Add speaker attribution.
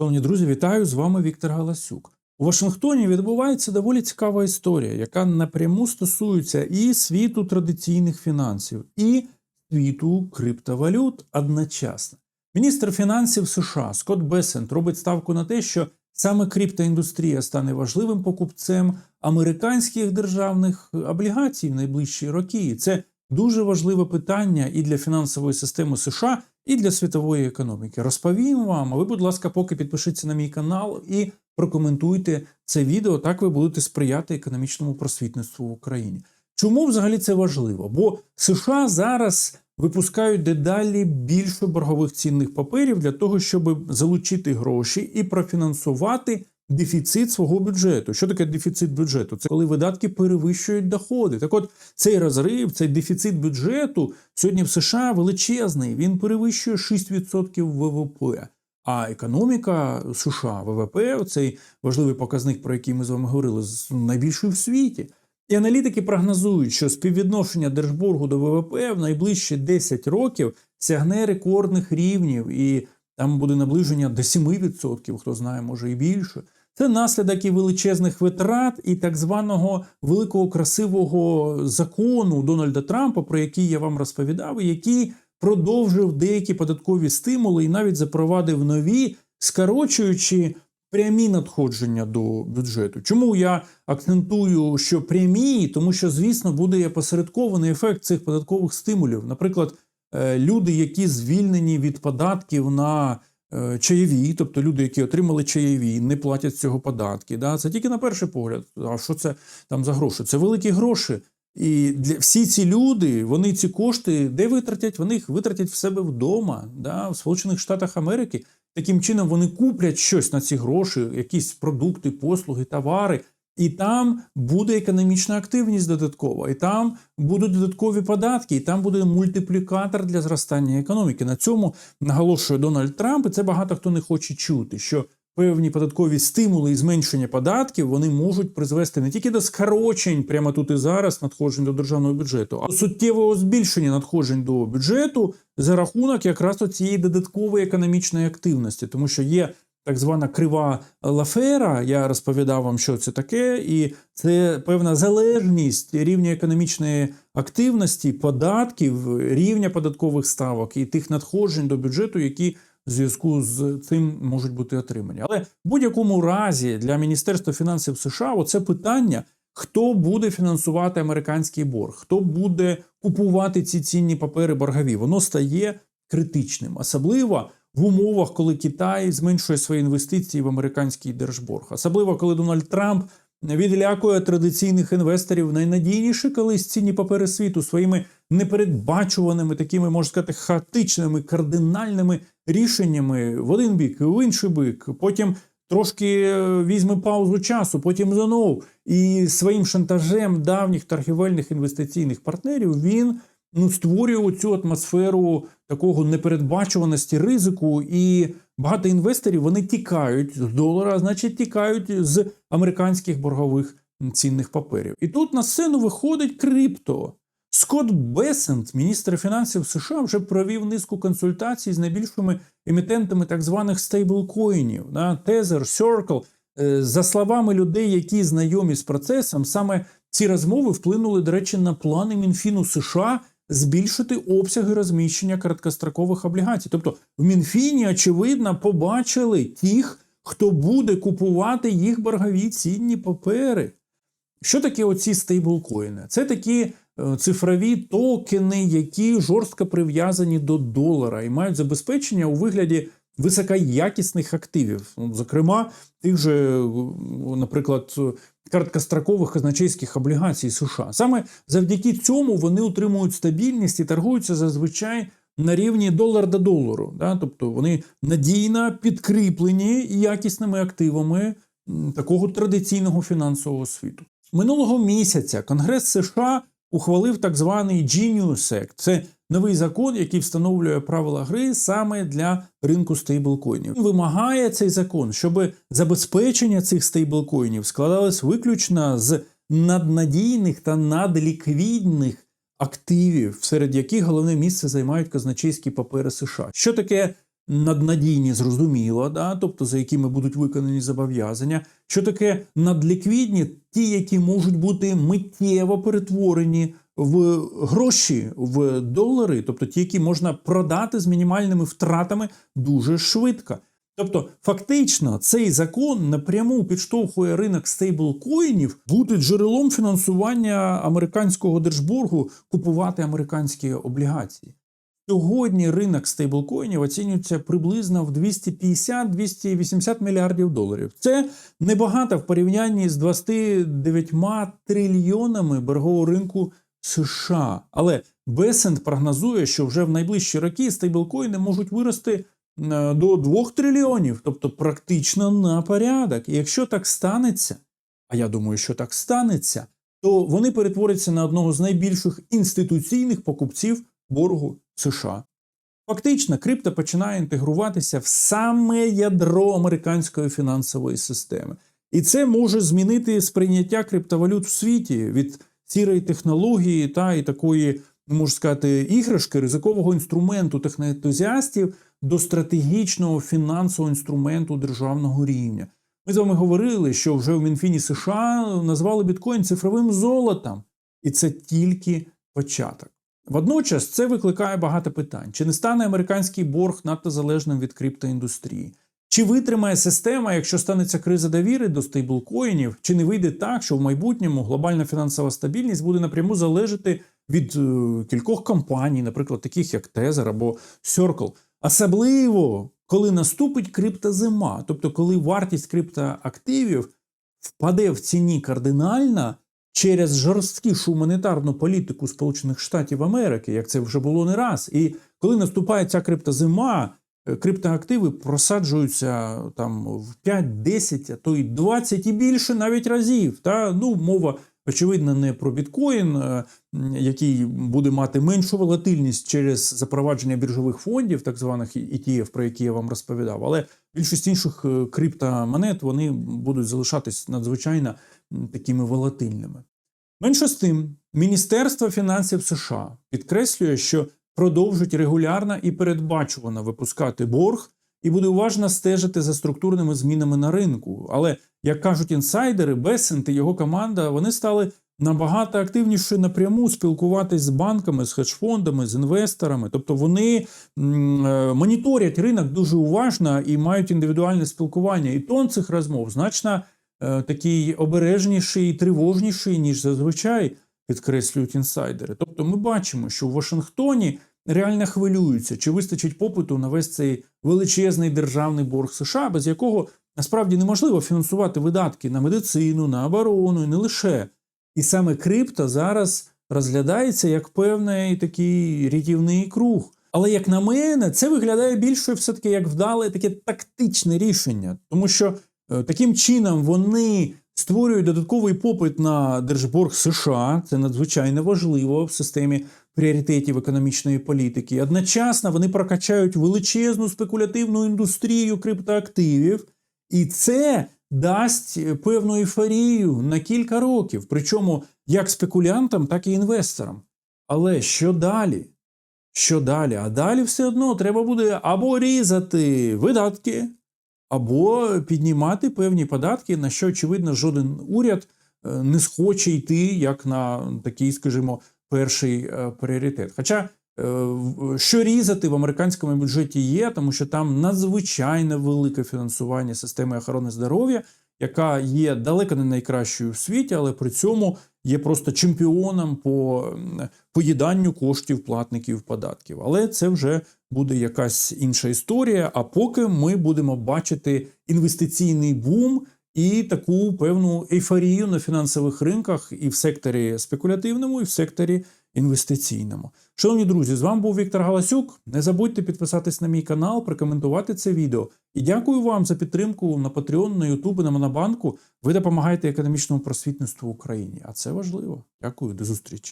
Speaker 1: Шановні друзі, вітаю з вами Віктор Галасюк. У Вашингтоні відбувається доволі цікава історія, яка напряму стосується і світу традиційних фінансів, і світу криптовалют одночасно. Міністр фінансів США Скотт Бесент робить ставку на те, що саме криптоіндустрія стане важливим покупцем американських державних облігацій в найближчі роки. І це дуже важливе питання і для фінансової системи США, і для світової економіки. Розповім вам. А ви, будь ласка, поки підпишіться на мій канал і прокоментуйте це відео. Так ви будете сприяти економічному просвітництву в Україні. Чому взагалі це важливо? Бо США зараз випускають дедалі більше боргових цінних паперів для того, щоб залучити гроші і профінансувати дефіцит свого бюджету. Що таке дефіцит бюджету? Це коли видатки перевищують доходи. Так от цей розрив, цей дефіцит бюджету сьогодні в США величезний. Він перевищує 6% ВВП. А економіка США, ВВП, цей важливий показник, про який ми з вами говорили, з- найбільший в світі. І аналітики прогнозують, що співвідношення держборгу до ВВП в найближчі 10 років сягне рекордних рівнів, і там буде наближення до 7%, хто знає, може і більше. Це наслідок і величезних витрат, і так званого великого красивого закону Дональда Трампа, про який я вам розповідав, який продовжив деякі податкові стимули і навіть запровадив нові, скорочуючи прямі надходження до бюджету. Чому я акцентую, що прямі? Тому що, звісно, буде і опосередкований ефект цих податкових стимулів. Наприклад, е, люди, які звільнені від податків на чаєві, тобто люди, які отримали чаєві, не платять з цього податки. Да? Це тільки на перший погляд. А що це там за гроші? Це великі гроші. І для всі ці люди, вони ці кошти де витратять? Вони їх витратять в себе вдома, да, в Сполучених Штатах Америки. Таким чином вони куплять щось на ці гроші, якісь продукти, послуги, товари. І там буде економічна активність додаткова, і там будуть додаткові податки, і там буде мультиплікатор для зростання економіки. На цьому наголошує Дональд Трамп, і це багато хто не хоче чути. Що певні податкові стимули і зменшення податків вони можуть призвести не тільки до скорочень прямо тут і зараз надходжень до державного бюджету, а до суттєвого збільшення надходжень до бюджету за рахунок якраз цієї додаткової економічної активності, тому що є. Так звана крива лафера, я розповідав вам, що це таке, і це певна залежність рівня економічної активності, податків, рівня податкових ставок і тих надходжень до бюджету, які в зв'язку з цим можуть бути отримані. Але в будь-якому разі для Міністерства фінансів США оце питання, хто буде фінансувати американський борг, хто буде купувати ці цінні папери боргові, воно стає критичним, особливо в умовах, коли Китай зменшує свої інвестиції в американський держборг, особливо коли Дональд Трамп відлякує традиційних інвесторів найнадійніші колись цінні папери світу своїми непередбачуваними, такими можна сказати, хаотичними кардинальними рішеннями в один бік, в інший бік. Потім трошки е, візьме паузу часу, потім знову. І своїм шантажем давніх торгівельних інвестиційних партнерів він ну, створює цю атмосферу такого непередбачуваності ризику, і багато інвесторів вони тікають з долара, а значить тікають з американських боргових цінних паперів. І тут на сцену виходить крипто. Скотт Бесент, міністр фінансів США, вже провів низку консультацій з найбільшими емітентами так званих стейблкоїнів, да, Tether, Circle. Е, За словами людей, які знайомі з процесом, саме ці розмови вплинули, до речі, на плани Мінфіну США збільшити обсяги розміщення короткострокових облігацій. Тобто в Мінфіні, очевидно, побачили тих, хто буде купувати їх боргові цінні папери. Що таке оці стейблкоїни? Це такі е, цифрові токени, які жорстко прив'язані до долара і мають забезпечення у вигляді високоякісних активів. Зокрема, тих же, наприклад, короткострокових казначейських облігацій США. Саме завдяки цьому вони утримують стабільність і торгуються зазвичай на рівні долар до долару. Да? Тобто вони надійно підкріплені якісними активами такого традиційного фінансового світу. Минулого місяця Конгрес США ухвалив так званий Genius Act. Це новий закон, який встановлює правила гри саме для ринку стейблкоїнів. Він Вимагає цей закон, щоб забезпечення цих стейблкоїнів складалось виключно з наднадійних та надліквідних активів, серед яких головне місце займають казначейські папери США. Що таке наднадійні, зрозуміло, да? тобто за якими будуть виконані зобов'язання. Що таке надліквідні? Ті, які можуть бути миттєво перетворені в гроші, в долари, тобто ті, які можна продати з мінімальними втратами дуже швидко. Тобто, фактично, цей закон напряму підштовхує ринок стейблкоїнів бути джерелом фінансування американського держборгу, купувати американські облігації. Сьогодні ринок стейблкоїнів оцінюється приблизно в 250-280 мільярдів доларів. Це небагато в порівнянні з 29 трильйонами боргового ринку США. Але Бесент прогнозує, що вже в найближчі роки стейблкоїни можуть вирости е, до 2 трильйонів, тобто практично на порядок. І якщо так станеться, а я думаю, що так станеться, то вони перетворяться на одного з найбільших інституційних покупців боргу США. Фактично, крипто починає інтегруватися в саме ядро американської фінансової системи. І це може змінити сприйняття криптовалют в світі від сірої технології та і такої, можна сказати, іграшки, ризикового інструменту техноентузіастів до стратегічного фінансового інструменту державного рівня. Ми з вами говорили, що вже в Мінфіні США назвали біткоін цифровим золотом, і це тільки початок. Водночас це викликає багато питань: чи не стане американський борг надто залежним від криптоіндустрії? Чи витримає система, якщо станеться криза довіри до стейблкоїнів, чи не вийде так, що в майбутньому глобальна фінансова стабільність буде напряму залежати від е, кількох компаній, наприклад, таких як Tether або Circle? Особливо, коли наступить криптозима, тобто коли вартість криптоактивів впаде в ціні кардинально через жорсткішу монетарну політику Сполучених Штатів Америки, як це вже було не раз. І коли наступає ця криптозима, е, криптоактиви просаджуються там в 5, 10, а то й 20 і більше навіть разів. Та ну мова. Очевидно, не про біткоін, е, який буде мати меншу волатильність через запровадження біржових фондів, так званих ETF, про які я вам розповідав, але більшість інших е, криптомонет вони будуть залишатись надзвичайно такими волатильними. Менше з тим, Міністерство фінансів США підкреслює, що продовжить регулярно і передбачувано випускати борг і буде уважно стежити за структурними змінами на ринку. Але, як кажуть інсайдери, Бесент і його команда вони стали набагато активніше напряму спілкуватись з банками, з хедж-фондами, з інвесторами. Тобто вони е, моніторять ринок дуже уважно і мають індивідуальне спілкування. І тон цих розмов значно е, такий обережніший і тривожніший, ніж зазвичай підкреслюють інсайдери. Тобто ми бачимо, що в Вашингтоні реально хвилюються, чи вистачить попиту на весь цей величезний державний борг США, без якого насправді неможливо фінансувати видатки на медицину, на оборону і не лише. І саме крипто зараз розглядається як певний такий рятівний круг. Але як на мене, це виглядає більше все-таки як вдале таке тактичне рішення, тому що е, таким чином вони створюють додатковий попит на держборг США. Це надзвичайно важливо в системі пріоритетів економічної політики. Одночасно вони прокачають величезну спекулятивну індустрію криптоактивів, і це дасть певну ейфорію на кілька років, причому як спекулянтам, так і інвесторам. Але що далі? Що далі? А далі все одно треба буде або різати видатки, або піднімати певні податки, на що, очевидно, жоден уряд е, не схоче йти як на такий, скажімо, перший е, пріоритет. Хоча е, що різати в американському бюджеті є, тому що там надзвичайно велике фінансування системи охорони здоров'я, яка є далеко не найкращою в світі, але при цьому є просто чемпіоном по поїданню коштів платників податків. Але це вже буде якась інша історія. А поки ми будемо бачити інвестиційний бум і таку певну ейфорію на фінансових ринках і в секторі спекулятивному, і в секторі інвестиційному. Шановні друзі, з вами був Віктор Галасюк. Не забудьте підписатись на мій канал, прокоментувати це відео. І дякую вам за підтримку на Patreon, на YouTube, на Монобанку. Ви допомагаєте економічному просвітництву в Україні. А це важливо. Дякую, до зустрічі.